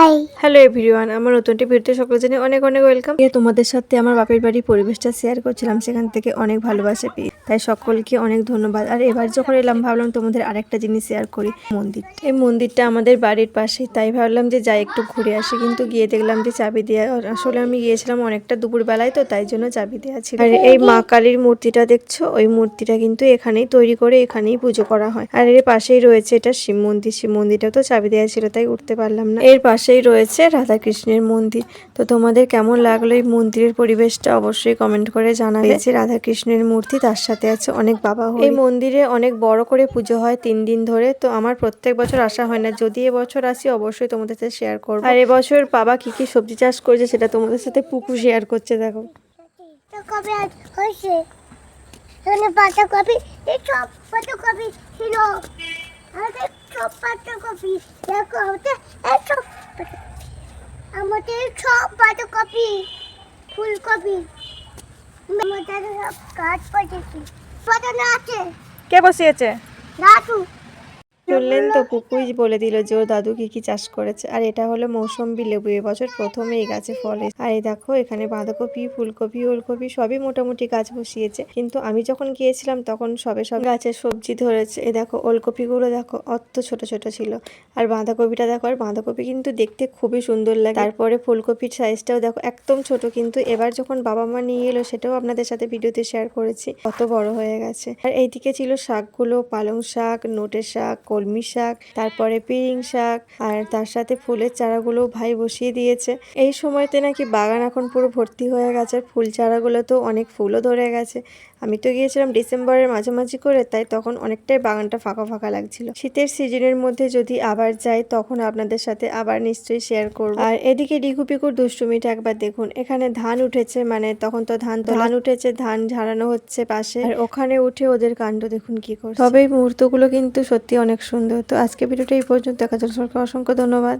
Hi hello everyone আমার নতুন একটি ভিডিওতে সকলে জানি অনেক অনেক ওয়েলকাম তোমাদের সাথে আমার বাপের বাড়ির পরিবেশটা শেয়ার করছিলাম, সেখান থেকে অনেক ভালোবাসা পেয়ে। তাই সকলকে অনেক ধন্যবাদ। আর এবার যখন এলাম, ভাবলাম তোমাদের আরেকটা জিনিস শেয়ার করি মন্দির এই মন্দিরটা আমাদের বাড়ির পাশেই, তাই ভাবলাম যে যাই, একটু ঘুরে আসি। কিন্তু গিয়ে দেখলাম যে চাবি দেওয়া আসলে আমি গিয়েছিলাম অনেকটা দুপুর বেলায় তো, তাই জন্য চাবি দেওয়া ছিল। আর এই মা কালীর মূর্তিটা দেখছ? ওই মূর্তিটা কিন্তু এখানেই তৈরি করে, এখানেই পুজো করা হয়। আর এর পাশেই রয়েছে এটা শিব মন্দির। শিব মন্দিরটা তো চাবি দেওয়া ছিল, তাই উঠতে পারলাম না। এর পাশেই রয়েছে রাধাকৃষ্ণের মন্দির। তো তোমাদের কেমন লাগল এই মন্দিরের পরিবেশটা অবশ্যই কমেন্ট করে জানাবে। যে রাধাকৃষ্ণের মূর্তি, তার সাথে আছে অনেক বাবা এই মন্দিরে অনেক বড় করে পুজো হয় তিন দিন ধরে। তো আমার প্রত্যেক বছর আসা হয় না। যদি এবছর আসি, অবশ্যই তোমাদের সাথে শেয়ার করব। আর এবছর বাবা কি কি সবজি চাষ করেছে, সেটা তোমাদের সাথে পুকু শেয়ার করছে, দেখো। তো কবে আজ হয়েছে? এখানে পাতা কপি সব পাতা ছিল। সব পাতা দেখো সব আমাদের সব পাতা কপি ফুলকপি আমাদের সব গাছ পচেছি পাতানো আছে। কে বসিয়েছে? দাদু। শুনলেন তো পুকুই বলে দিল যে ওর দাদু কি কি চাষ করেছে? আর এটা হলো মৌসম্বি লেবু। এবছর প্রথমে এই গাছে ফলে আর এই দেখো এখানে বাঁধাকপি ফুলকপি ওলকপি সবই মোটামুটি গাছ বসিয়েছে। কিন্তু আমি যখন গিয়েছিলাম তখন সবে সব গাছের সবজি ধরেছে। এ দেখো ওলকপিগুলো দেখো অত ছোট ছোট ছিল। আর বাঁধাকপিটা দেখো আর বাঁধাকপি কিন্তু দেখতে খুবই সুন্দর লাগে। তারপরে ফুলকপির সাইজটাও দেখো একদম ছোট। কিন্তু এবার যখন বাবা মা নিয়ে এলো সেটাও আপনাদের সাথে ভিডিওতে শেয়ার করেছি। কত বড় হয়ে গেছে। আর এইদিকে ছিল শাকগুলো পালং শাক নোটের শাক কলমি শাক তারপরে পিরিং শাক আর তার সাথে ফুলের চারাগুলো ভাই বসিয়ে দিয়েছে। এই সময়তে নাকি বাগান এখন পুরো ভর্তি হয়ে গেছে আর ফুল চারাগুলো তো অনেক ফুলও ধরে গেছে। আমি তো গিয়েছিলাম ডিসেম্বরের মাঝামাঝি করে তাই তখন অনেকটাই বাগানটা ফাঁকা ফাঁকা লাগছিল। শীতের সিজনের মধ্যে যদি আবার যাই তখন আপনাদের সাথে আবার নিশ্চয়ই শেয়ার করব। আর এদিকে ডিঘু পিকুর দুষ্টুমিটা একবার দেখুন। এখানে ধান উঠেছে মানে তখন তো ধান তো ধান উঠেছে ধান ঝাড়ানো হচ্ছে পাশে। আর ওখানে উঠে ওদের কাণ্ড দেখুন কি করছে। তবে এই মুহূর্তগুলো কিন্তু সত্যি অনেক সুন্দর। তো আজকে ভিডিওটা এই পর্যন্ত। দেখা যাচ্ছে সবাইকে অসংখ্য ধন্যবাদ।